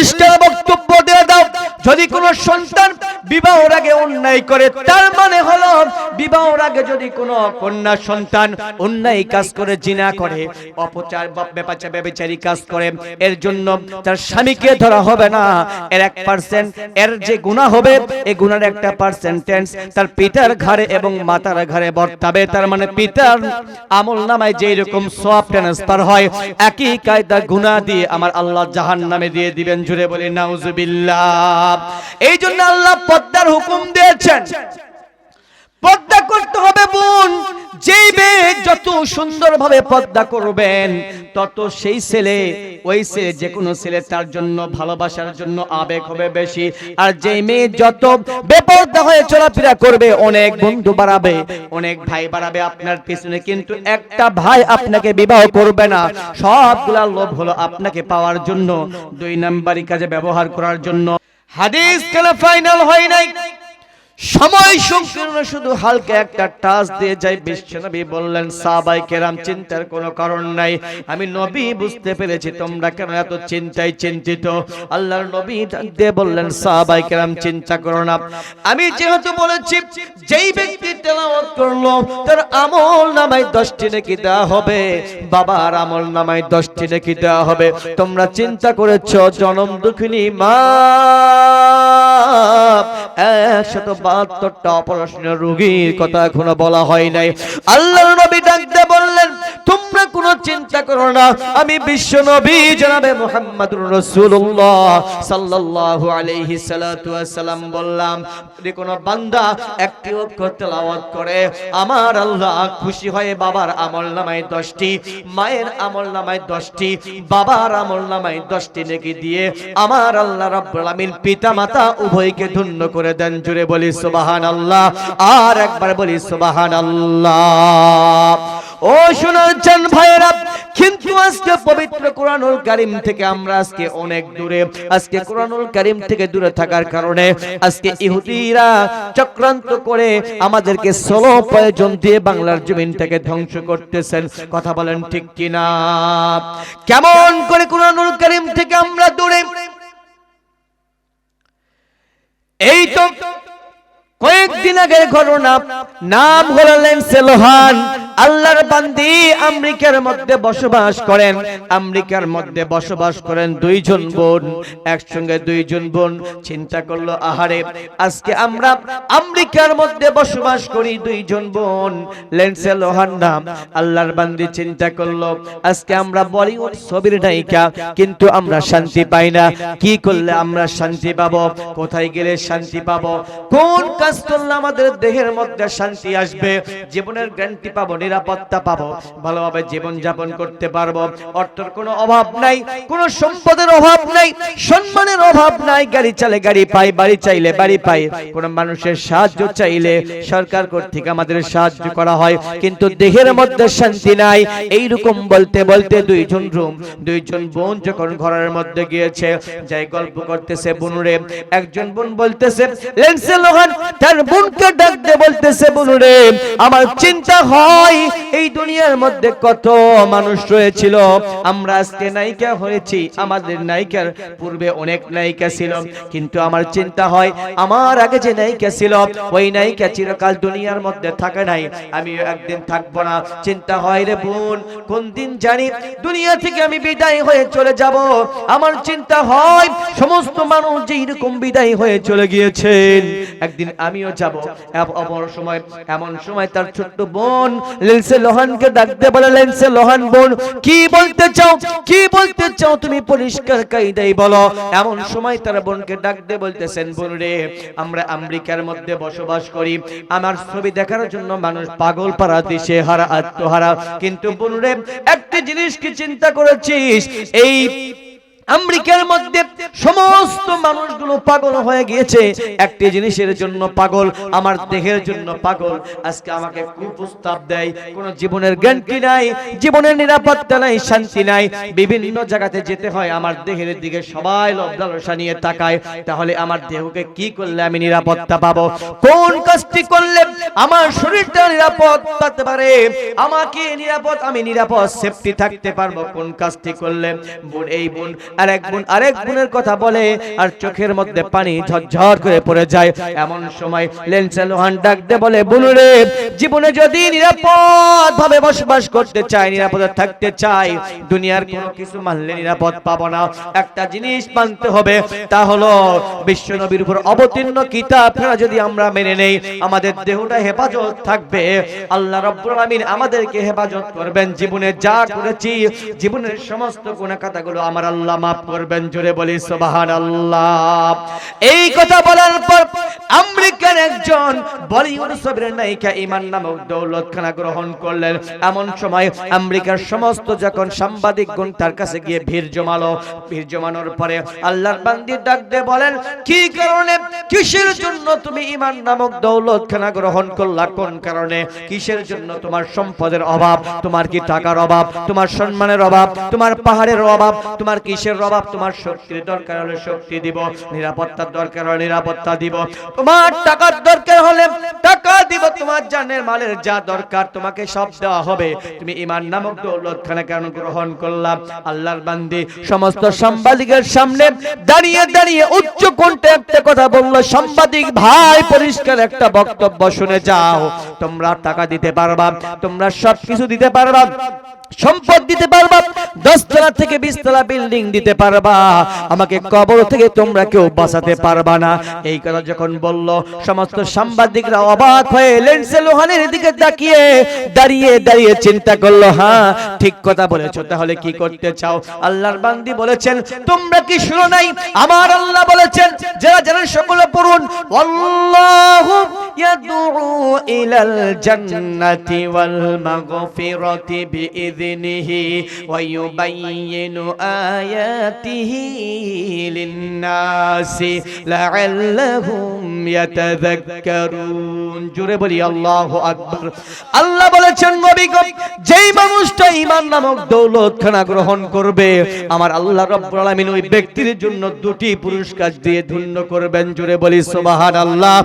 পরিষ্কার বক্তব্য দিয়ে দাও। যদি কোনো সন্তান বিবাহের আগে অন্যায় করে, তার মানে হলো বিবাহের আগে যদি কোনো কন্যা সন্তান অন্যায় কাজ করে, জিনা করে, অপচার বেপাচা বেবিচারি কাজ করে, এর জন্য তার স্বামীকে ধরা হবে না। এর এক পার্সেন্ট এর যে গুণা হবে এই গুণার একটা পার্সেন্টেজ তার পিতার ঘরে এবং মাতার ঘরে বর্তাবে। তার মানে পিতার আমল নামায় যেই রকম সব ট্রান্সফার হয়, একই কায়দা গুণা দিয়ে আমার আল্লাহ জাহান নামে দিয়ে দিবেন। জুড়ে বলি, নাউজুবিল্লাহ। এই জন্য আল্লাহ পদ্মার হুকুম দিয়েছেন। পর্দা করতে হবে বোন। যেই মেয়ে যত সুন্দরভাবে পর্দা করবেন, তত সেই ছেলে, ওই ছেলে যে কোনো ছেলে তার জন্য ভালোবাসার জন্য আবেগ হবে বেশি। আর যেই মেয়ে যত বেপর্দা হয়ে চলাফেরা করবে, অনেক বন্ধু বাড়াবে, অনেক ভাই বাড়াবে আপনার পিছনে, কিন্তু একটা ভাই আপনাকে বিবাহ করবে না। সবগুলা লোভ হলো আপনাকে পাওয়ার জন্য, দুই নাম্বারই কাজে ব্যবহার করার জন্য। হাদিস কেন ফাইনাল হয় নাই। সময় সংকীর্ণ শুধু হালকা একটা টাচ দিয়ে যাই। বিশ্বনবী বললেন সাহাবাই কেরাম চিন্তার কোনো কারণ নাই। আমি নবী বুঝতে পেরেছি তোমরা কেন এত চিন্তায় চিন্তিত? আল্লাহর নবী দিয়ে বললেন সাহাবাই কেরাম চিন্তা করো না। আমি যেহেতু বলেছি যেই ব্যক্তি তেলাওয়াত করল তার আমল নামায় দশটি নাকি দেওয়া হবে। বাবার আমল নামায় দশটি নাকি দেওয়া হবে। তোমরা চিন্তা করেছ জনম দুঃখিনী মা একশত বাহাত্তরটা অপারেশনের রোগীর কথা এখনও বলা হয় নাই। আল্লাহ নবী ডাকতে বললেন চিন্তা করো না। আমি বিশ্ব নবী, জনাবে মুহাম্মদুর রাসূলুল্লাহ সাল্লাল্লাহু আলাইহি সাল্লাতু ওয়াসাল্লাম বললাম, যদি কোনো বান্দা একটি অক্ষর তেলাওয়াত করে, আমার আল্লাহ খুশি হয়ে বাবার আমল নামায় দশটি, মায়ের আমল নামায় দশটি, বাবার আমল নামায় দশটি নেকি দিয়ে আমার আল্লাহ রাব্বুল পিতা মাতা উভয়কে ধন্য করে দেন। জুড়ে বলি সুবাহান আল্লাহ আর একবার বলি সুবাহান আল্লাহ ও শোনার চান ভাইয়েরা কিন্তু আজকে পবিত্র কোরআনুল কারিম থেকে আমরা আজকে অনেক দূরে। আজকে কোরআনুল কারিম থেকে দূরে থাকার কারণে আজকে ইহুদিরা চক্রান্ত করে আমাদেরকে ষোলো প্রয়োজন দিয়ে বাংলার জমিন থেকে ধ্বংস করতেছেন। কথা বলেন ঠিক কিনা? কেমন করে কোরআনুল কারিম থেকে আমরা দূরে? এই তো কয়েকদিন আগের ঘটনা। নাম হলো লেন্সে লোহান। আল্লাহর বান্দি আমেরিকার মধ্যে বসবাস করেন। আমেরিকার মধ্যে বসবাস করেন দুইজন বোন, একসঙ্গে দুইজন বোন। চিন্তা করল, আহারে, আজকে আমরা আমেরিকার মধ্যে বসবাস করি দুইজন বোন লেন্সে লোহান নাম আল্লাহর বান্দি চিন্তা করল, আজকে আমরা বলিউড ছবির নায়িকা, কিন্তু আমরা শান্তি পাই না। কি করলে আমরা শান্তি পাবো? কোথায় গেলে শান্তি পাবো? কোন কাজ করলে আমাদের দেহের মধ্যে শান্তি আসবে? জীবনের গ্যারান্টি পাবো নিরাপত্তা পাবো, ভালোভাবে জীবন যাপন করতে পারব। অর্থের কোনো অভাব নাই, কোনো সম্পদের অভাব নাই, সম্মানের অভাব নাই। গাড়ি চালে গাড়ি পাই, বাড়ি চাইলে বাড়ি পাই। কোন মানুষের সাহায্য চাইলে সরকার কর্তৃক আমাদের সাহায্য করা হয়, কিন্তু দেহের মধ্যে শান্তি নাই। এই রকম বলতে বলতে দুইজন রুম, দুইজন বোন যখন ঘরের মধ্যে গিয়েছে, যাই গল্প করতেছে বুনুরে, একজন বোন বলতেছে, লেন্সে লোহান তার বোনকে ডাকতে বলতেছে বুনুরে, আমার চিন্তা হয় এই দুনিয়ার মধ্যে কত মানুষ রয়েছিল। আমরা আজকে নায়িকা হয়েছি। আমাদের নায়িকার পূর্বে অনেক নায়িকা ছিল। কিন্তু আমার চিন্তা হয়, আমার আগে যে নায়িকা ছিল, ওই নায়িকা চিরকাল দুনিয়ার মধ্যে থাকে নাই। আমি একদিন থাকব না। চিন্তা হয় রে বোন, কোন দিন জানি দুনিয়া থেকে আমি বিদায় হয়ে চলে যাব। আমার চিন্তা হয়, সমস্ত মানুষ যে এরকম বিদায় হয়ে চলে গিয়েছেন, একদিন আমিও যাব। অপর সময়, এমন সময় তার ছোট্ট বোন লেন্সে লোহানকে ডাকতে বলে, লেন্সে লোহান বোন, কি বলতে চাও? কি বলতে চাও তুমি পরিষ্কার কায়দাই বলো। এমন সময় তার বোনকে ডাকতে বলতেছেন, বোন রে, আমরা আমেরিকার মধ্যে বসবাস করি। আমার ছবি দেখার জন্য মানুষ পাগল পাড়া দিশে হারা আত্মহারা। কিন্তু বোন রে, একটি জিনিস কি চিন্তা করেছিস? এই আমেরিকার মধ্যে সমস্ত মানুষগুলো পাগল হয়ে গিয়েছে। একটি জিনিসের জন্য পাগল, আমার দেহের জন্য পাগল। আজকে আমাকে কুপ্রস্তাব দেয়, কোন জীবনের গ্যারান্টি নাই, জীবনের নিরাপত্তা নাই, শান্তি নাই। বিভিন্ন জায়গাতে যেতে হয়, আমার দেহের দিকে সবাই লজ্জালসা নিয়ে তাকায়। তাহলে আমার দেহকে কি করলে আমি নিরাপত্তা পাবো? কোন কাজটি করলে আমার শরীরটা নিরাপদ থাকতে পারে? আমাকে নিরাপদ, আমি নিরাপদ, সেফটি থাকতে পারব। কোন কাজটি করলে? বোন, এই বোন আরেক বোন আরেক বোনের কথা বলে, আর চোখের মধ্যে পানি ঝরঝর করে পড়ে যায়। এমন সময় লোহান ডাক দে বলে, বুনুরে, জীবনে যদি নিরাপদ ভাবে বসবাস করতে চাই, নিরাপদে থাকতে চাই, দুনিয়ার কোনো কিছু মানলে নিরাপদ পাবো না। একটা জিনিস মানতে হবে, তা হলো বিশ্ব নবীর উপর অবতীর্ণ কিতাব। যদি আমরা মেনে নেই, আমাদের দেহটা হেফাজত থাকবে। আল্লাহ রব্বুল আমাদেরকে হেফাজত করবেন। জীবনে যা করেছি, জীবনের সমস্ত গুণাকাতাগুলো আমার আল্লাহ মাফ করবেন, জোরে বলি, সুবহানাল্লাহ। এই কথা বলার পর আমেরিকার একজন বলিউড ছবির নায়িকা ইমান নামক দৌলতখানা গ্রহণ করলেন। এমন সময় আমেরিকার সমস্ত যখন সাংবাদিক গুণ তার কাছে গিয়ে ভিড় জমালো। ভিড় জমানোর পরে আল্লাহর বান্দি ডাক দিয়ে বলেন, কি কারণে? কিসের জন্য তুমি ইমান নামক দৌলতখানা গ্রহণ করলা? কোন কারণে? কিসের জন্য তোমার সম্পদের অভাব? তোমার কি টাকার অভাব? তোমার সম্মানের অভাব? তোমার পাহাড়ের অভাব? তোমার কিসের অভাব? তোমার শক্তির দরকার হলে শক্তি দিব, নিরাপত্তার দরকার হলে নিরাপত্তা দিব। তোমার টাকার দরকার হলে টাকা দিব, তোমার জানের মালের যা দরকার তোমাকে সব দেওয়া হবে। তুমি ইমান নামক দৌলতখানা কেন গ্রহণ করলাম। আল্লাহর বান্দি সমস্ত সাংবাদিকের সামনে দাঁড়িয়ে দাঁড়িয়ে উচ্চ কণ্ঠে একটা কথা বলল, সাংবাদিক ভাই, পরিষ্কার একটা বক্তব্য শুনে যাও। তোমরা টাকা দিতে পারবা, তোমরা সব কিছু দিতে পারবা। সম্পদ দিতে পারবা, দশতলা থেকে বিশতলা বিল্ডিং দিতে পারবা। আমাকে কবর থেকে তোমরা কেউ বাঁচাতে পারবা না। এই কথা যখন বলল, সমস্ত সাংবাদিকরা অবাক হয়ে লেন্সে লোহানের দিকে তাকিয়ে দাঁড়িয়ে দাঁড়িয়ে চিন্তা করল হ্যাঁ ঠিক কথা বলেছ, তাহলে কি করতে চাও? আল্লাহর বান্দি বলেছেন, তোমরা কি শুনো নাই? আমার আল্লাহ বলেছেন, যারা যারা সকলে পড়ুন। আল্লাহু জান্নাতি ওয়াল মাগফিরাতি বিইذনিহি ওয়া ইউবাইয়িনু আয়াতিহি লিন-নাসি লাআল্লাহুম ইয়াতাযাক্কারুন জোরে বলি আল্লাহু আকবার। আল্লাহ বলেছেন, নবী যেই মানুষটা ঈমান নামক দৌলতখানা গ্রহণ করবে, আমার আল্লাহ রাব্বুল আলামিন ওই ব্যক্তির জন্য দুটি পুরস্কার দিয়ে ধন্য করবেন। জোরে বলি সুবহানাল্লাহ।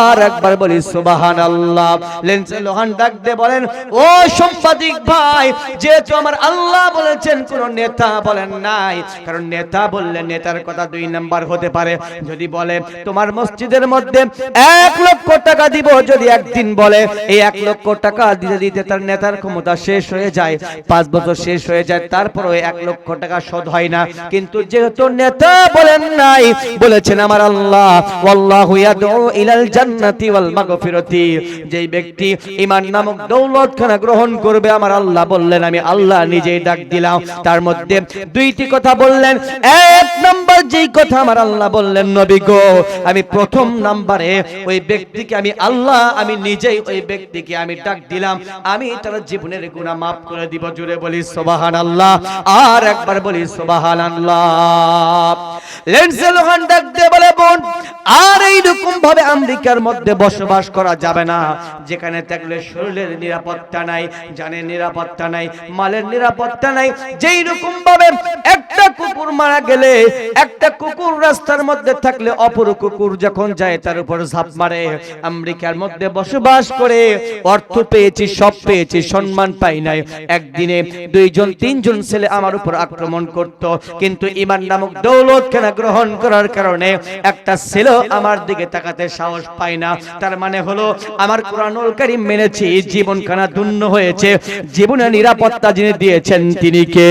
আর একবার বলি, সুবহানাল্লাহ। লেন্সে লোহান ডাক দিয়ে বলেন, ও সাংবাদিক ভাই, যেহেতু আমার আল্লাহ বলেছেন, কোন নেতা বলেন নাই। কারণ নেতা বললে নেতার কথা দুই নাম্বার হতে পারে। যদি বলে, তোমার মসজিদের মধ্যে এক লক্ষ টাকা দিব। যদি একদিন বলে, এই এক লক্ষ টাকা দিতে দিতে তার নেতার ক্ষমতা শেষ হয়ে যায়, পাঁচ বছর শেষ হয়ে যায় তারপর এক লক্ষ টাকা শোধ হয় না। কিন্তু যেহেতু নেতা বলেন নাই, বলেছেন আমার আল্লাহ ইয়াদউ ইলাল জান্নাতি যেই ব্যক্তি নামক গ্রহণ করবে, আমার আল্লাহ বললেন, আমি আল্লাহ নিজেই ডাক দিলাম। তার মধ্যে দুইটি কথা বললেন। এক নাম্বার যেই কথা আমার আল্লাহ বললেন, নবী গো, আমি প্রথম নাম্বারে ওই ব্যক্তিকে আমি আল্লাহ, আমি নিজেই ওই ব্যক্তিকে আমি ডাক দিলাম। আমি তার জীবনের করে দিব জুড়ে বলি আর একবার বলি ডাক দিয়ে বলে, বোন, আর এইরকম ভাবে আমেরিকার মধ্যে বসবাস করা যাবে না। যেখানে থাকলে শরীরের নিরাপত্তা নাই, জানের নিরাপত্তা নাই, মালের নিরাপত্তা নাই, যেই রকম ভাবে একটা কুকুর মারা গেলে, একটা কুকুর রাস্তার মধ্যে থাকলে অপর কুকুর যখন যায়, তার উপর ঝাঁপ মারে। আমেরিকার মধ্যে বসবাস করে, অর্থ পেয়েছি, সব পেয়েছি, সম্মান পাই নাই। একদিনে দুইজন, তিনজন ছেলে আমার উপর আক্রমণ করত। কিন্তু ইমান নামক দৌলত কেনা গ্রহণ করার কারণে একটা ছেলে আমার দিকে তাকাতে সাহস পায় না। তার মানে হলো, আমার কোরআনুল কারীম মেনেছি জীবন খানা ধন্য হয়েছে, জীবনে নিরাপত্তা যিনি দিয়েছেন, তিনি কে?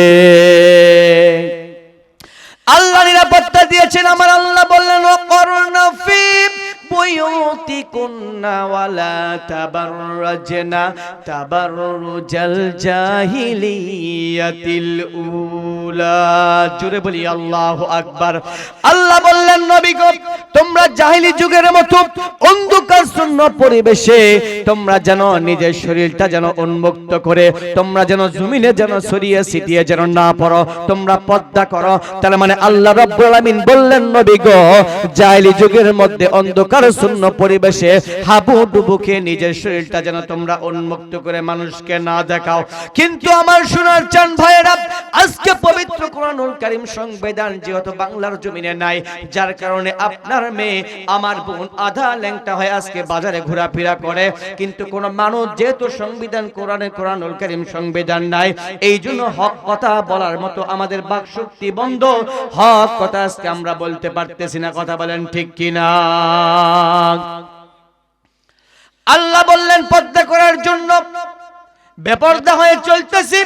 আল্লাহ নিরাপত্তা দিয়েছেন, আমার আল্লাহ বললেন করোনা ফি বুয়ুতিকুন্না জোরে বলি, আল্লাহু আকবার। আল্লাহ বললেন, নবী গো, তোমরা জাহিলি যুগের মতো অন্ধকার শূন্য পরিবেশে তোমরা যেন নিজের শরীরটা যেন উন্মুক্ত করে, তোমরা যেন জমিনে যেন সরিয়ে ছিটিয়ে যেন না পড়ো, তোমরা পর্দা করো। তার মানে আল্লাহ রাব্বুল আলামিন বললেন, নবী গো, জাহিলি যুগের মধ্যে অন্ধকার শূন্য পরিবেশে হাবু ডুবু নিজের শরীরটা যেন তোমরা উন্মুক্ত করে মানুষকে না দেখাও। কিন্তু আমার সোনার চান ভাইয়েরা, আজকে পবিত্র কোরআনুল কারীম সংবিধান যেহেতু বাংলার জমিনে নাই, যার কারণে আপনার মেয়ে, আমার বোন আধা ল্যাংটা হয়ে আজকে বাজারে ঘোরাফেরা করে। কিন্তু কোন মানুষ যেহেতু সংবিধান কোরআনে কোরআনুল কারীম সংবিধান নাই এই জন্য হক কথা বলার মতো আমাদের বাক শক্তি বন্ধ। হক কথা আজকে আমরা বলতে পারতেছি না, কথা বলেন ঠিক কিনা? আল্লাহ বললেন পদ্মা করার জন্য বেপর্দা হয়ে চলতেছি।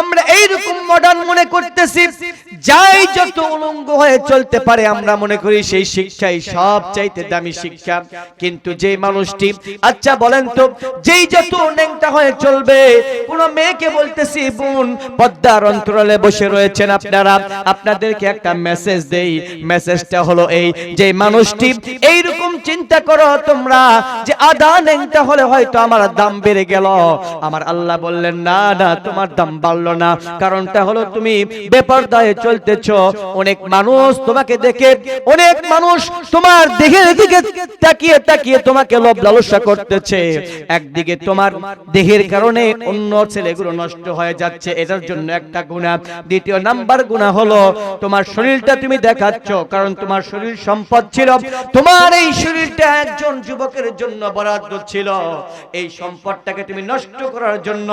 আমরা এইরকম মডার্ন মনে করতেছি, যাই যত উলঙ্গ হয়ে চলতে পারে, আমরা মনে করি সেই শিক্ষাই সব চাইতে দামি শিক্ষা। কিন্তু যে মানুষটি আচ্ছা বলেন তো, যেই যত ন্যাংটা হয়ে চলবে, কোন মেয়েকে বলতেছি, বোন, পদ্মার অন্তরালে বসে রয়েছেন আপনারা, আপনাদেরকে একটা মেসেজ দেই। মেসেজটা হলো এই, যে মানুষটি, এইরকম চিন্তা করো তোমরা, যে আদা ন্যাংটা হলে হয়তো আমার দাম বেড়ে গেল। আমার আল্লাহ বললেন, না না, তোমার দাম বাড়লো না, কারণটা হলো তুমি বেপরদায় চলতেছ। অনেক মানুষ তোমাকে দেখে, অনেক মানুষ তোমার দেহের দিকে তাকিয়ে তাকিয়ে তোমাকে লোভ লালসা করতেছে। একদিকে তোমার দেহের কারণে অন্য ছেলেগুলো নষ্ট হয়ে যাচ্ছে, এটার জন্য একটা গুণা দ্বিতীয় নাম্বার গুণা হলো, তোমার শরীরটা তুমি দেখাচ্ছ, কারণ তোমার শরীর সম্পদ ছিল। তোমার এই শরীরটা একজন যুবকের জন্য বরাদ্দ ছিল। এই সম্পদটাকে তুমি নষ্ট করার জন্য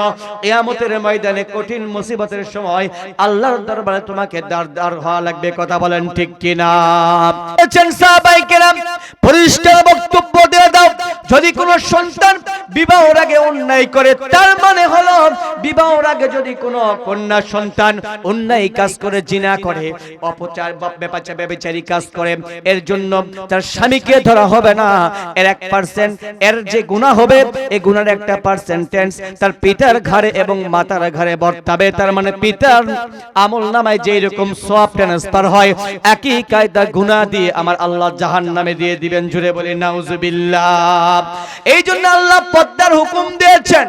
এয়ামতের ময়দানে কঠিন মুসিবতের সময় আল্লাহর দরবারে তোমাকে দাঁড় দাঁড় হওয়া লাগবে, কথা বলেন ঠিক কিনা? বলছেন সাহাবাই কেরাম, পরিষ্কার বক্তব্য দিয়ে দাও যদি কোনো সন্তান বিবাহের আগে অন্যায় করে, তার মানে হলো বিবাহের আগে যদি কোনো কন্যা সন্তান অন্যায় কাজ করে, জিনা করে, অপচার বেপাচা বেবিচারি কাজ করে, এর জন্য তার স্বামীকে ধরা হবে না। এর এক পার্সেন্ট এর যে গুণা হবে এই গুণার একটা পার্সেন্টেন্স তার পিতার ঘরে এবং মাতার ঘরে বর্তাবে। তার মানে পিতার আমল নামায় যে রকম সব ট্রান্সফার হয়, একই কায়দা গুণা দিয়ে আমার আল্লাহ জাহান নামে দিয়ে দিবেন। জুড়ে বলি, নাউজুবিল্লাহ। এই জন্য আল্লাহ পদ্মার হুকুম দিয়েছেন।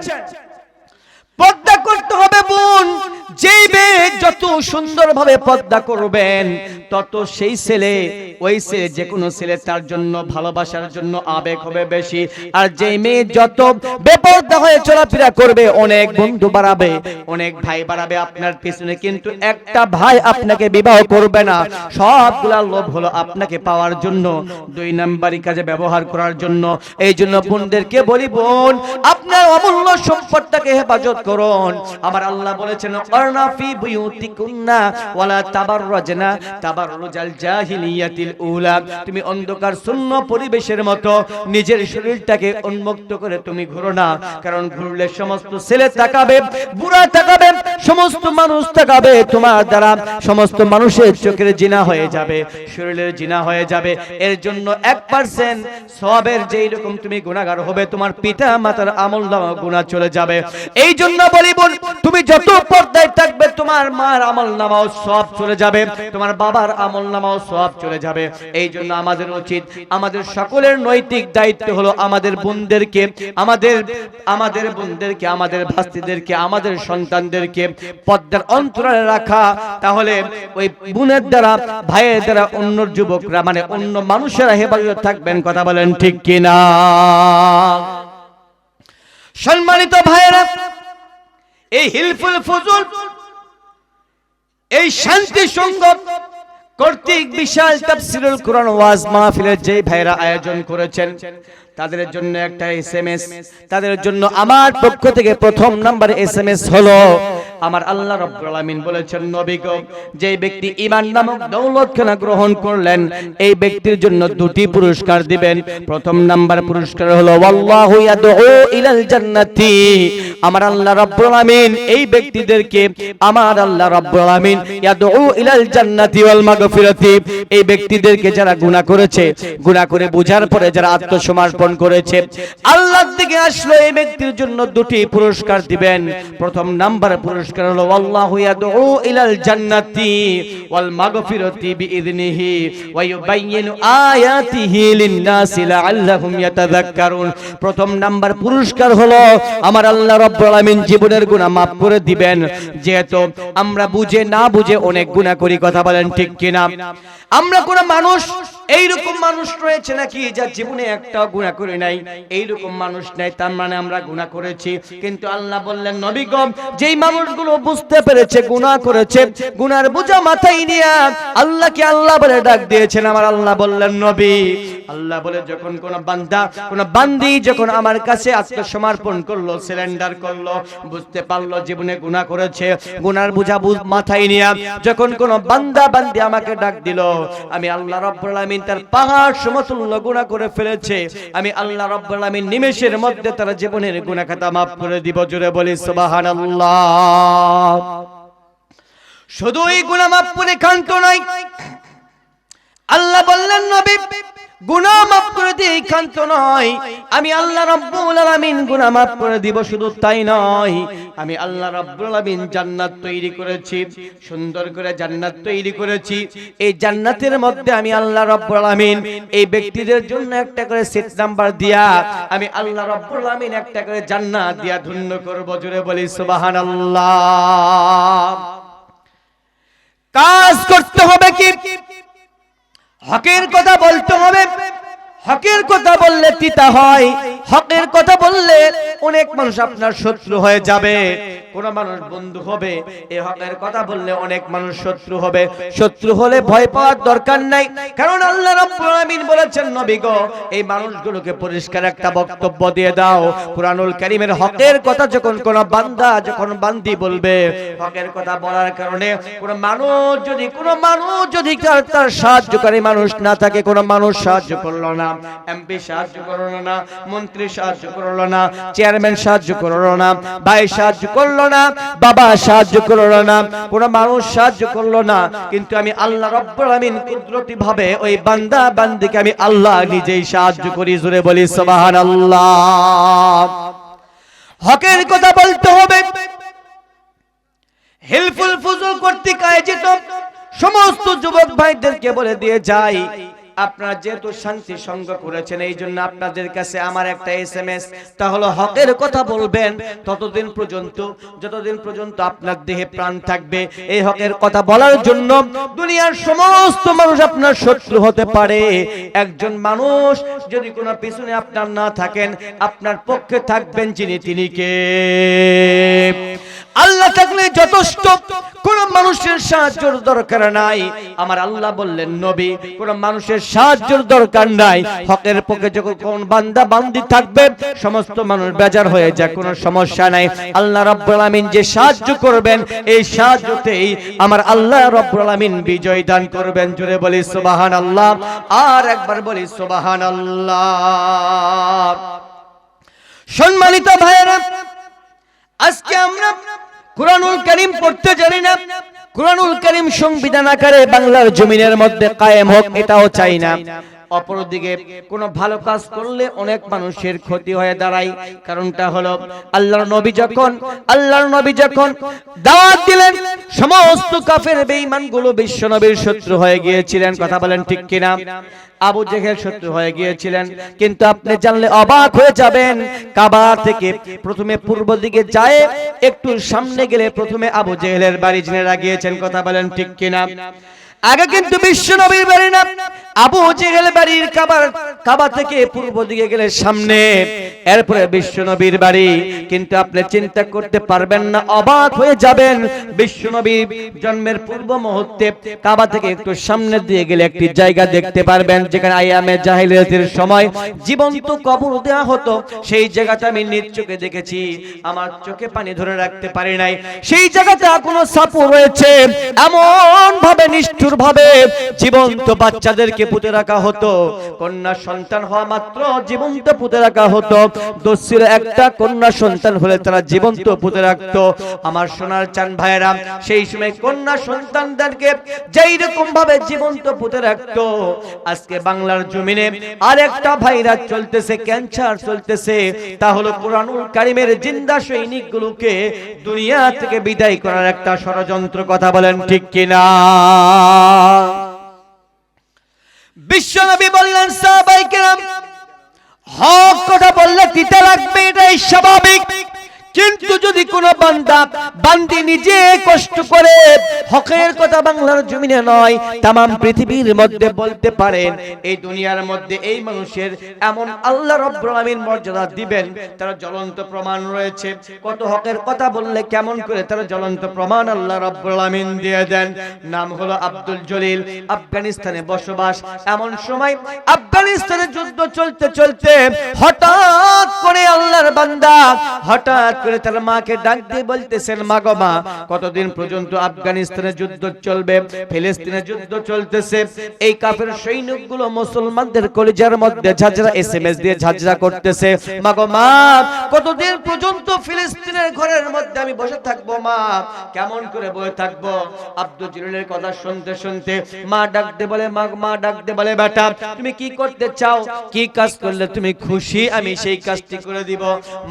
পর্দা করতে হবে বোন। যেই মেয়ে যত সুন্দরভাবে পর্দা করবেন, তত সেই ছেলে, ওই ছেলে যে কোনো ছেলে তার জন্য ভালোবাসার জন্য আবেগ হবে বেশি। আর যেই মেয়ে যত বেপর্দা হয়ে চলাফেরা করবে, অনেক বন্ধু বাড়াবে, অনেক ভাই বাড়াবে আপনার পিছনে, কিন্তু একটা ভাই আপনাকে বিবাহ করবে না। সবগুলা লোভ হলো আপনাকে পাওয়ার জন্য, দুই নাম্বারই কাজে ব্যবহার করার জন্য। এই জন্য বোনদেরকে বলি, বোন আপনার অমূল্য সম্পদটাকে হেফাজত করুন। আমার আল্লাহ বলেছেন, অর্ণা ফি বুয়ুতিকুন্না ওয়ালা তাবাররাজনা তাবাররুজাল জাহিলিয়াতিল উলা। তুমি অন্ধকার শূন্য পরিবেশের মতো নিজের শরীরটাকে উন্মুক্ত করে তুমি ঘুরো না। কারণ ঘুরলে সমস্ত ছেলে তাকাবে, বুড়া তাকাবে সমস্ত মানুষ তাকাবে, তোমার দ্বারা সমস্ত মানুষের চোখের জিনা হয়ে যাবে, শরীরের জিনা হয়ে যাবে। এর জন্য এক পার্সেন্ট সবের যেই রকম তুমি গুণাগার হবে, তোমার পিতা মাতার আমল নামা গুণা চলে যাবে। এই জন্য বলি বোন, তুমি যত পর্দায় থাকবে, তোমার মার আমল নামাও সব চলে যাবে, তোমার বাবার আমল নামাও সব চলে যাবে। এই জন্য আমাদের উচিত, আমাদের সকলের নৈতিক দায়িত্ব হলো আমাদের বোনদেরকে, আমাদের আমাদের বোনদেরকে, আমাদের ভাস্তিদেরকে আমাদের সন্তানদেরকে পর্দার অন্তরালে রাখা, তাহলে ওই বোনের দ্বারা, ভাইয়ের দ্বারা অন্য যুবকরা মানে অন্য মানুষেরা হেফাজত থাকবেন, কথা বলেন ঠিক কিনা? সম্মানিত ভাইয়েরা, এই হিলফুল ফুজুল, এই শান্তি সঙ্গত কর্তৃক বিশাল তাফসিরুল কোরআন ওয়াজ মাহফিলের যে ভাইরা আয়োজন করেছেন, তাদের জন্য একটা এসএমএস, তাদের জন্য আমার পক্ষ থেকে প্রথম নাম্বার এসএমএস হলো আমার আল্লাহ রাব্বুল বলেছেন, নবী গো, যে ব্যক্তি ঈমান নামক দৌলতখানা গ্রহণ করলেন, এই ব্যক্তির জন্য দুটি পুরস্কার দিবেন। প্রথম নাম্বার পুরস্কার হলো আমার আল্লাহ রাব্বুল এই ব্যক্তিদেরকে আমার আল্লাহ রাব্বুল ইলাল জান্নাতি ওয়াল এই ব্যক্তিদেরকে যারা গুনাহ করেছে, গুনাহ করে বুঝার পরে যারা আত্মসমর্পণ করেছে, আল্লাহর দিকে আসলো, এই ব্যক্তির জন্য দুটি পুরস্কার দিবেন। প্রথম নাম্বার পুরস্কার পুরস্কার হলো, আল্লাহু ইয়াদউ ইলাল জান্নাতি ওয়াল মাগফিরাতি বিইذনিহি ওয়া ইউবাইয়িনু আয়াতিহি লিন-নাসি লাআল্লাহুম ইয়াতাযাক্কারুন। প্রথম নাম্বার পুরস্কার হলো, আমার আল্লাহ রাব্বুল আলামিন জীবনের গুনাহ মাফ করে দিবেন। যেহেতু আমরা বুঝে না বুঝে অনেক গুনাহ করি কথা বলেন, ঠিক কিনা? আমরা কোন মানুষ, এইরকম মানুষ রয়েছে নাকি যার জীবনে একটা গুণা করে নাই? এইরকম মানুষ নাই, তার মানে আমরা গুণা করেছি। কিন্তু আল্লাহ বললেন নবীগম যেই মানুষগুলো বুঝতে পেরেছে গুণা করেছে। গুনার বোঝা মাথায় নিয়ে আল্লাহকে আল্লাহ বলে ডাক দিয়েছেন। আমার আল্লাহ বললেন, নবী, আল্লাহ বলে, যখন কোন বান্দা, কোন বান্দি যখন আমার কাছে আত্মসমর্পণ করল, সিলিন্ডার করল, বুঝতে পারল জীবনে গুনাহ করেছে। গুনার বোঝা মাথায় নিয়ে যখন কোন বান্দা, বান্দি আমাকে ডাক দিল, আমি আল্লাহ রাব্বুল আলামিন তার পাহাড় সমতুল্য গুনাহ করে ফেলেছে। আমি আল্লাহ রাব্বুল আলামিন নিমেষের মধ্যে তার জীবনের গুনাহ খাতা মাফ করে দিব, জোরে বলি, সুবহানাল্লাহ। শুধুই মাফ করে খান্ত নয় আল্লাহ বললেন নবী মাফ করে ক্ষান্ত নয়। আমি আল্লাহ মাফ করে দিব শুধু তাই নয়। আমি আল্লাহ জান্নাত তৈরি করেছি, সুন্দর করে জান্নাত তৈরি করেছি। এই জান্নাতের মধ্যে আমি আল্লাহ এই ব্যক্তিদের জন্য একটা করে সিট নাম্বার দিয়া, আমি আল্লাহ একটা করে জান্নাত দিয়া ধন্য করব, জোরে বলি কাজ করতে হবে কি? হকের কথা বলতে হবে। হকের কথা বললে তিতা হয়। হকের কথা বললে অনেক মানুষ আপনার শত্রু হয়ে যাবে। কোন মানুষ বন্ধু হবে এই হকের কথা বললে অনেক মানুষ শত্রু হবে। শত্রু হলে ভয় পাওয়ার দরকার নাই। কারণ আল্লাহ রাব্বুল আলামিন বলেছেন, নবী এই মানুষগুলোকে পরিষ্কার একটা বক্তব্য দিয়ে দাও। কুরআনুল কারীমের হকের কথা যখন কোন বান্দা, যখন বান্দি বলবে, হকের কথা বলার কারণে কোন মানুষ যদি, কোন মানুষ যদি তার সাহায্যকারী মানুষ না থাকে, কোন মানুষ সাহায্য করল না, এমপি সাহায্য করল না, মন্ত্রী সাহায্য করল না, চেয়ারম্যান সাহায্য করল না, ভাই সাহায্য করল না, বাবা সাহায্য করল না, কোন মানুষ সাহায্য করল না। কিন্তু আমি আল্লাহ রব্বুল আমিন কুদরতি ভাবে ওই বান্দা বান্দিকে আমি আল্লাহ নিজেই সাহায্য করি, জোরে বলি সুবহানাল্লাহ। হকের কথা বলতে হবে। হেল্পফুল ফুজুল কর্তৃক আয়োজিত সমস্ত যুবক ভাইদেরকে বলে দিয়ে যাই। আপনারা যেহেতু শান্তি সঙ্গ করেছেন, এই জন্য আপনাদের কাছে আমার একটা এস এম এস তা হলো হকের কথা বলবেন, ততদিন পর্যন্ত, যতদিন পর্যন্ত আপনার দেহে প্রাণ থাকবে, এই হকের কথা বলার জন্য দুনিয়ার সমস্ত মানুষ আপনার শত্রু হতে পারে। একজন মানুষ যদি কোনো পিছনে আপনার না থাকেন, আপনার পক্ষে থাকবেন যিনি, তিনি কে? আল্লাহ থাকলে যথেষ্ট, কোন মানুষের সাহায্যের দরকার নাই। আমার আল্লাহ বললেন, নবী, কোন মানুষের সাহায্যের দরকার নাই। হকের পক্ষে যখন কোন বান্দা বান্দি থাকবে, সমস্ত মানুষ বেজার হয়ে যায়, কোনো সমস্যা নাই। আল্লাহ রাব্বুল আলামিন যে সাহায্য করবেন, এই সাহায্যতেই আমার আল্লাহ রাব্বুল আলামিন বিজয় দান করবেন। জোরে বলি, সুবহানাল্লাহ। আর একবার বলি, সুবহানাল্লাহ। সম্মানিত ভাইয়েরা, আজকে আমরা কোরআনুল করিম পড়তে জানি না। কোরআনুল করিম সংবিধান আকারে বাংলার জমিনের মধ্যে কায়েম হোক এটাও চাই না। অপরদিকে কোন ভালো কাজ করলে অনেক মানুষের ক্ষতি হয়ে দাঁড়ায়। কারণটা হলো আল্লাহর নবী যখন, আল্লাহর নবী যখন দাওয়াত দিলেন, সমস্ত কাফের বেঈমানগুলো বিশ্ব নবীর শত্রু হয়ে গিয়েছিলেন। কথা বলেন ঠিক কিনা? আবু জেহেল শত্রু হয়ে গিয়েছিলেন। কিন্তু আপনি জানলে অবাক হয়ে যাবেন, কাবা থেকে প্রথমে পূর্ব দিকে যায়, একটু সামনে গেলে প্রথমে আবু জেহেলের বাড়ি জেনেরা গিয়েছেন কথা বলেন ঠিক কিনা? আগে কিন্তু বিশ্ব নবীর বাড়ি না। আবু জেহেল বাড়ির কাবার কাবা থেকে পূর্ব দিকে গেলে সামনে। এরপরে বিশ্ব নবীর বাড়ি। কিন্তু আপনি চিন্তা করতে পারবেন না। অবাক হয়ে যাবেন। বিশ্ব নবীর জন্মের পূর্ব মুহূর্তে কাবা থেকে একটু সামনে দিয়ে গেলে একটি জায়গা দেখতে পারবেন যেখানে আইয়ামে জাহিলিয়াতের সময় জীবন্ত কবর দেওয়া হতো। সেই জায়গাটা আমি নিজ চোখে দেখেছি। আমার চোখে পানি ধরে রাখতে পারি নাই। সেই জায়গাটা কোনো সাপু রয়েছে। এমন ভাবে নিষ্ঠুর ভাবে জীবন্ত বাচ্চাদেরকে পুঁতে রাখা হতো। কন্যা সন্তান হওয়া মাত্র জীবন্ত পুঁতে রাখা হতো। ছিল একটা কন্যা সন্তান হলে তারা জীবন্ত পুঁতে রাখতো। আমার সোনার চান ভাইরা সেই সময় কন্যা সন্তানদেরকে যেই রকম ভাবে জীবন্ত পুঁতে রাখতো, আজকে বাংলার জমিনে আরেকটা ভাইরাস চলতেছে, ক্যান্সার চলতেছে। তা হলো কোরআনুল কারিমের জিন্দা সৈনিকগুলোকে দুনিয়া থেকে বিদায় করার একটা ষড়যন্ত্র কথা বলেন ঠিক কিনা? বিশ্বনবী বললেন সাহাবাইকেরাম হক কথা বললে দিতে লাগবে এটাই স্বাভাবিক। কিন্তু যদি কোনো বান্দা বান্দি নিজে কষ্ট করে হকের কথা বাংলার জমিনে নয় তাম পৃথিবীর মধ্যে বলতে পারেন এই দুনিয়ার মধ্যে এই মানুষের এমন আল্লাহ রব্বুল আলামিন মর্যাদা দিবেন, তার জ্বলন্ত প্রমাণ রয়েছে। কত হকের কথা বললে কেমন করে তার জ্বলন্ত প্রমাণ আল্লাহ রব্বুল আলামিন দিয়ে দেন। নাম হলো আব্দুল জলিল, আফগানিস্তানে বসবাস। এমন সময় আফগানিস্তানে যুদ্ধ চলতে চলতে হঠাৎ করে আল্লাহর বান্দা হঠাৎ করে তার মাকে ডাক দিয়ে বলতেছেন মা গো মা, কতদিন পর্যন্ত আফগানিস্তানে যুদ্ধ চলবে, ফিলিস্তিনে যুদ্ধ চলতেছে? এই কাফের সৈনিকগুলো মুসলমানদের কলিজার মধ্যে ঝাঁঝরা এসএমএস দিয়ে ঝাঁঝরা করতেছে। মা গো মা, কতদিন পর্যন্ত ফিলিস্তিনের ঘরের মধ্যে আমি বসে থাকব, মা? কেমন করে বসে থাকব? আব্দুল জলিলের কথা শুনতে শুনতে মা ডাক দে বলে মা মা, ডাক দে বলে, বেটা, তুমি কি করতে চাও, কি কাজ করলে তুমি খুশি? আমি সেই কাজটি করে দিব।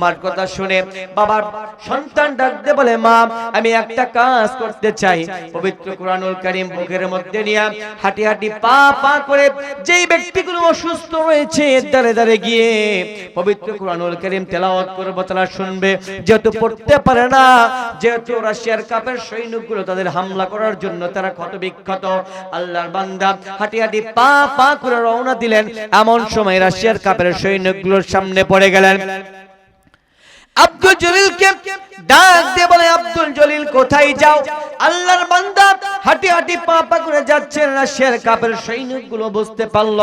মার কথা শুনে বাবার সন্তান ডাক দে বলে, মা, আমি একটা কাজ করতে চাই। পবিত্র কোরআনুল কারীম বুকের মধ্যে নিয়ে হাঁটি হাঁটি পা পা করে যেই ব্যক্তিগুলো অসুস্থ রয়েছে দাঁড়ে দাঁড়ে গিয়ে পবিত্র কোরআনুল কারীম তেলাওয়াত করব, তারা শুনবে। যেহেতু পড়তে পারে না, যেহেতু রাশিয়ার কাপের সৈনিকগুলো তাদের হামলা করার জন্য তারা ক্ষত বিক্ষত আল্লাহর বান্দা হাঁটি হাঁটি পা পা করে রওনা দিলেন। এমন সময় রাশিয়ার কাপের সৈন্যগুলোর সামনে পড়ে গেলেন। আব্দুল জলিলকে ডাক দিয়ে বলে, আব্দুল জলিল, কোথায় যাও? আল্লাহর বান্দা হাঁটি হাঁটি পা পা করে যাচ্ছেন রাশিয়ার কাপের সৈনিকগুলো বুঝতে পারল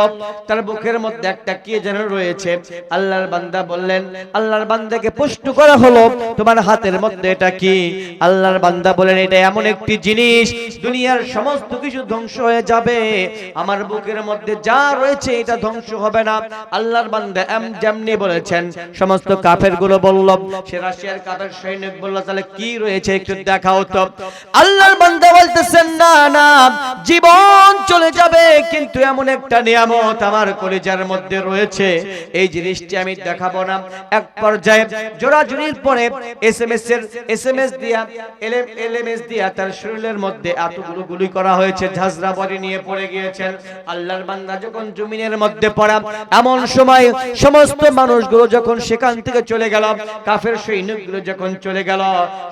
তার বুকের মধ্যে একটা কি যেন রয়েছে। আল্লাহর বান্দা বললেন, আল্লাহর বান্দাকে পুষ্ট করা হলো। তোমার হাতের মধ্যে এটা কি? আল্লাহর বান্দা বলেন এটা এমন একটি জিনিস, দুনিয়ার সমস্ত কিছু ধ্বংস হয়ে যাবে। আমার বুকের মধ্যে যা রয়েছে এটা ধ্বংস হবে না। আল্লাহর বান্দা এম, যেমনি বলেছেন, সমস্ত কাফেরগুলো বলল সে রাশিয়ার কাপের সৈনিক বলল তাহলে কি রয়েছে? একটু দেখাও তো। আল্লাহর বান্দা বলতেছেন না না জীবন চলে যাবে কিন্তু এমন একটা নিয়ামত আমার কলিজার মধ্যে রয়েছে। এই জিনিসটি আমি দেখাবো না। এক পর্যায়ে পরে এসএমএস এর এসএমএস দিয়া এলএমএস দিয়া তার শরীরের মধ্যে এতগুলো গুলি করা হয়েছে ঝাজরা বডি নিয়ে পড়ে গিয়েছেন। আল্লাহর বান্দা যখন জমিনের মধ্যে পড়া এমন সময় সমস্ত মানুষগুলো যখন সেখান থেকে চলে গেল কাফের সৈনিকগুলো যখন চলে গেল,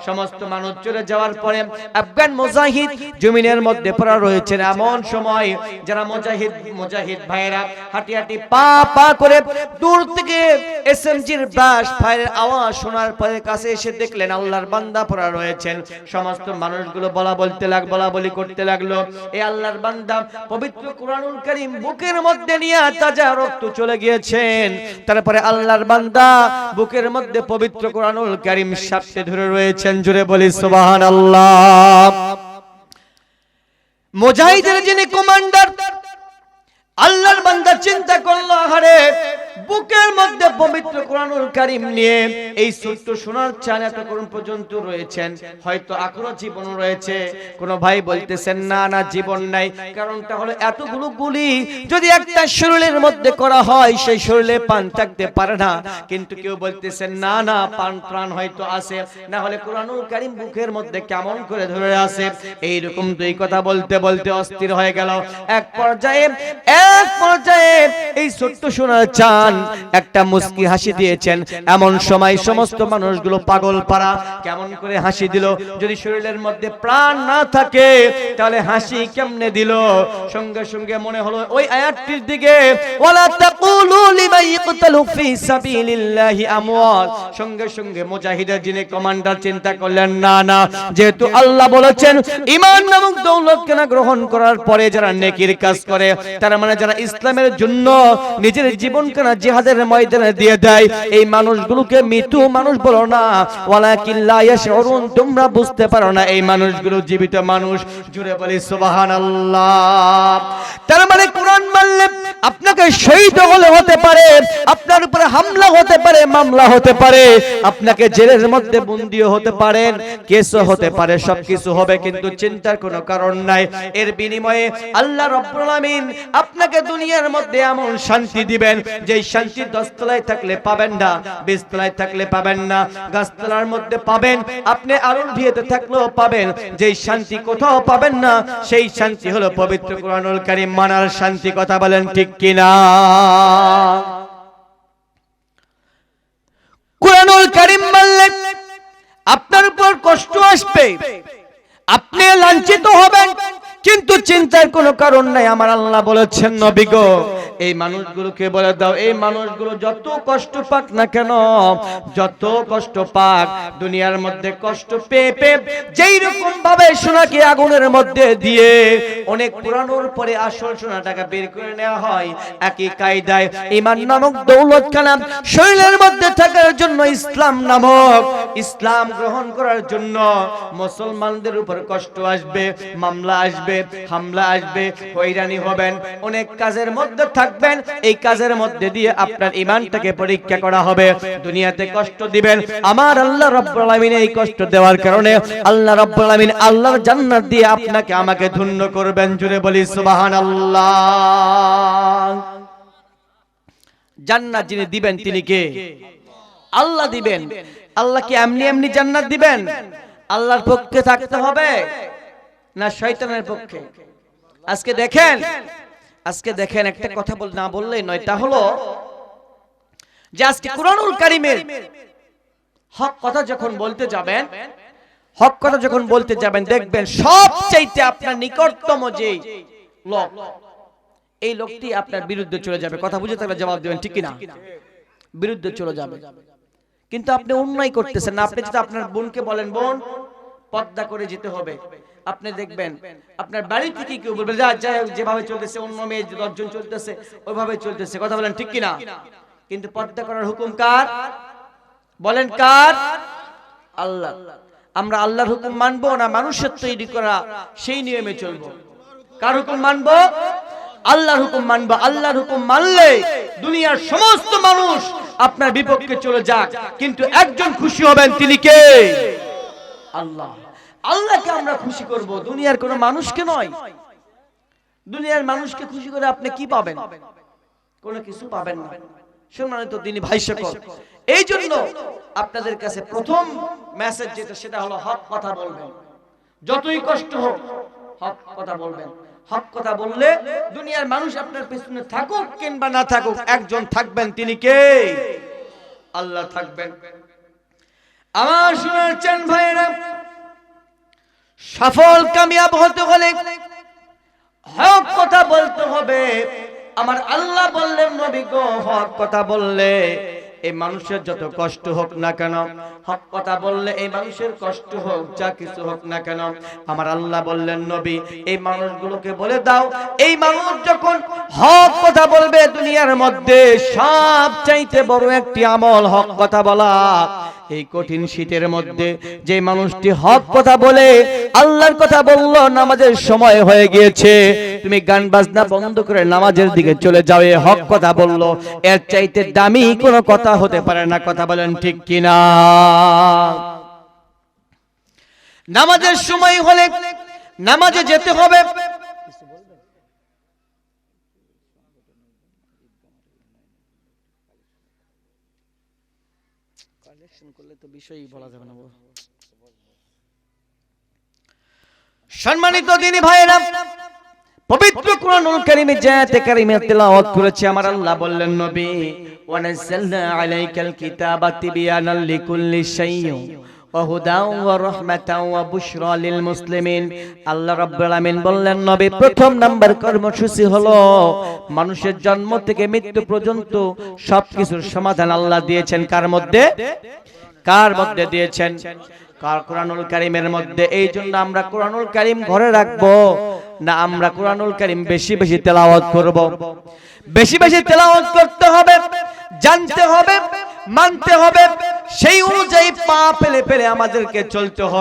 সমস্ত মানুষ চলে যাওয়ার পরে আফগান মুজাহিদ জমিনের মধ্যে পড়া রয়েছেন এমন সময় যারা মুজাহিদ মুজাহিদ ভাইরা হাঁটি হাঁটি পা পা করে দূর থেকে এসএমজির ব্লাশ ফায়ারের আওয়াজ শোনার পরে কাছে এসে দেখলেন আল্লাহর বান্দা পড়া রয়েছেন। সমস্ত মানুষগুলো বলা বলতে লাগ, বলা বলি করতে লাগল। এই আল্লাহর বান্দা পবিত্র কোরআনুল কারীম বুকের মধ্যে নিয়ে তাজা রক্ত চলে গিয়েছেন। তারপরে আল্লাহর বান্দা বুকের মধ্যে পবিত্র কোরআনুল কারিম সাপটে ধরে রয়েছেন জুড়ে বলি সুবহানাল্লাহ। মুজাহিদের যিনি কমান্ডার আল্লাহর বান্দা চিন্তা করল আহারে বুকের মধ্যে পবিত্র কোরআনুল কারীম নিয়ে এই ছোট্ট সোনার চান এত করুন পর্যন্ত রয়েছেন। হয়তো এখনও জীবন রয়েছে। কোন ভাই বলতেছেন, না না, জীবন নাই। কারণটা হলো এতগুলো গুলি, যদি একটা শরীরের মধ্যে করা হয়, সেই শরীরে পান থাকতে পারে না। কিন্তু কেউ বলতেছেন, না না, পান প্রাণ হয়তো আছে। না হলে কোরআনুল কারীম বুকের মধ্যে কেমন করে ধরে আছে? এই রকম দুই কথা বলতে বলতে অস্থির হয়ে গেল। এক পর্যায়ে এক পর্যায়ে এই ছোট্ট সোনার চান একটা মুস্কি হাসি দিয়েছেন। এমন সময় সমস্ত মানুষগুলো পাগল পাড়া কেমন করে হাসি দিল? যদি শরীরের মধ্যে প্রাণ না থাকে, তাহলে হাসি কেমনে দিল? সঙ্গে সঙ্গে মনে হলো, ওই আয়াতটির দিকে, ওয়ালা তাকুলু লিমান ইকতালু ফি সাবিলিল্লাহি আমওয়াত। সঙ্গে সঙ্গে মুজাহিদের যিনি কমান্ডার, চিন্তা করলেন, না না, যেহেতু আল্লাহ বলেছেন, ঈমান নামক দৌলত কেনা গ্রহণ করার পরে যারা নেকির কাজ করে, তারা মানে যারা ইসলামের জন্য নিজের জীবন কেনা জিহাদের ময়দানে দিয়ে দেয়। এই মানুষগুলোকে মৃত্যু মানুষ বলো না। ওয়ালাকিন লা ইয়াশউরুন, তোমরা বুঝতে পারো না এই মানুষগুলো জীবিত মানুষ। জুড়ে বলি, সুবহানাল্লাহ। তার মানে কোরআন মানলে আপনাকে শহীদ হলে হতে পারে, আপনার উপরে হামলা হতে পারে, মামলা হতে পারে। আপনাকে জেলের মধ্যে বন্দিও হতে পারেন, কেসও হতে পারে, সবকিছু হবে, কিন্তু চিন্তার কোনো কারণ নাই। এর বিনিময়ে আল্লাহ রব্বুল আলামিন আপনাকে দুনিয়ার মধ্যে এমন শান্তি দিবেন, যেই শান্তি দশতলায় থাকলে পাবেন না বিশতলায় থাকলে পাবেন না। গাছতলার মধ্যে পাবেন, আপনি আরুল ভিয়েতে থাকলেও পাবেন। যেই শান্তি কোথাও পাবেন না, সেই শান্তি হলো পবিত্র কোরআনুল কারীম। মানার শান্তি কথা বলেন ঠিক কিনা? কোরআনুল কারীম মানলে আপনার উপর কষ্ট আসবে, আপনি লাঞ্ছিত হবেন, কিন্তু চিন্তার কোনো কারণ নাই, আমার আল্লাহ বলেছেন নবী গো। এই মানুষগুলোকে বলে দাও? এই মানুষগুলো যত কষ্ট পাক না কেন, যত কষ্ট পাক, দুনিয়ার মধ্যে কষ্ট পেয়ে পেয়ে যেই রকম ভাবে সোনাকে আগুনের মধ্যে দিয়ে অনেক পুরানোর পরে আসল সোনাটাকে বের করে নেওয়া হয়, একই কায়দায় ইমান নামক দৌলত খানা শরীরের মধ্যে থাকার জন্য ইসলাম নামক ইসলাম গ্রহণ করার জন্য মুসলমানদের উপর কষ্ট আসবে, মামলা আসবে, হামলা আসবে, হয়রানি হবেন, অনেক কাজের মধ্যে থাকবেন এই কাজের মধ্যে দিয়ে আপনার ইমানটাকে পরীক্ষা করা হবে। দুনিয়াতে কষ্ট দিবেন। আমার আল্লাহ রব্বুল আলামিন এই কষ্ট দেওয়ার কারণে আল্লাহ রব্বুল আলামিন আল্লাহর জান্নাত দিয়ে আপনাকে আমাকে ধন্য করবেন। জুড়ে বলি, সুবহানাল্লাহ। জান্নাত যিনি দিবেন, তিনি কে? আল্লাহ দিবেন। আল্লাহ কি এমনি এমনি জান্নাত দিবেন? আল্লাহর পক্ষে থাকতে হবে না শয়তানের পক্ষে? আজকে দেখেন আজকে দেখেন একটা কথা বল না বললেই নয়। তা হলো যে আজকে কুরআনুল কারীমের হক কথা যখন বলতে যাবেন হক কথা যখন বলতে যাবেন দেখবেন সবচাইতে আপনার নিকটতম যে লোক এই লোকটি আপনার বিরুদ্ধে চলে যাবে। কথা বুঝে থাকলে জবাব দেবেন ঠিক কিনা? বিরুদ্ধে চলে যাবে। কিন্তু আপনি অন্যায় করতেছেন। না আপনি যদি আপনার বোনকে বলেন বোন পর্দা করে যেতে হবে। আপনি দেখবেন আপনার বাড়ি থেকে কেউ বলবে যা যেভাবে চলতেছে অন্য মেয়ে দশজন চলতেছে ওইভাবে চলতেছে কথা বলেন ঠিক কিনা কিন্তু পর্দা করার হুকুম কার বলেন কার আল্লাহ আমরা আল্লাহর হুকুম মানবো না মানুষের তৈরি করা সেই নিয়মে চলবো কার হুকুম মানবো আল্লাহর হুকুম মানবো আল্লাহর হুকুম মানলে দুনিয়ার সমস্ত মানুষ আপনার বিপক্ষে চলে যাক কিন্তু একজন খুশি হবেন তিনি কে আল্লাহ আল্লাহকে আমরা খুশি করব, দুনিয়ার কোনো মানুষকে নয়। দুনিয়ার মানুষকে খুশি করে আপনি কি পাবেন? কোনো কিছু পাবেন না। সম্মানিত তিনি ভাই সকল এই জন্য আপনাদের কাছে প্রথম মেসেজ যেটা, সেটা হলো হক কথা বলবেন। যতই কষ্ট হোক, হক কথা বলবেন। হক কথা বললে দুনিয়ার মানুষ আপনার পেছনে থাকুক কিংবা না থাকুক, একজন থাকবেন তিনি কে? আল্লাহ থাকবেন। আমার শুনেছেন ভাইরা সফল, কামিয়াব হতে হলে হক কথা বলতে হবে। আমার আল্লাহ বললেন, নবী গো, হক কথা বললে এই মানুষের যত কষ্ট হোক না কেন, হক কথা বললে এই মানুষের কষ্ট হোক, যা কিছু হোক না কেন, আমার আল্লাহ বললেন, নবী, এই মানুষগুলোকে বলে দাও, এই মানুষ যখন হক কথা বলবে, দুনিয়ার মধ্যে সব চাইতে বড় একটি আমল হক কথা বলা। এই কঠিন শীতের মধ্যে যে মানুষটি হক কথা বলে আল্লাহর কথা বলল নামাজের সময় হয়ে গিয়েছে। তুমি গান বাজনা বন্ধ করে নামাজের দিকে চলে যাও এ হক কথা বলল। এর চাইতে দামি কোনো কথা হতে পারে না কথা বলেন ঠিক কিনা। নামাজের সময় হলে নামাজে যেতে হবে। সম্মানিত দিনী ভাইরা পবিত্র কোরআনুল কারীমে জায়াতে কারীমে তেলাওয়াত করেছে আমার আল্লাহ বললেন নবী ওয়া নাযালনা আলাইকাল কিতাবা তিবিয়ানাল লিকুল্লি শাইইন আল্লাহ আলামিন বললেন নবী প্রথম নাম্বার কর্মসূচি হলো মানুষের জন্ম থেকে মৃত্যু পর্যন্ত সবকিছুর সমাধান আল্লাহ দিয়েছেন কার মধ্যে? কার মধ্যে দিয়েছেন? কার কোরআনুল কারিমের মধ্যে? এই জন্য আমরা কোরআনুল কারিম ঘরে রাখব। না আমরা কোরআনুল কারিম বেশি বেশি তেলাওয়াত করব। বেশি বেশি তেলাওয়াত করতে হবে জানতে হবে মানতে হবে। সেই অনুযায়ী পা পেলে পেলে আমাদেরকে চলতে হবে।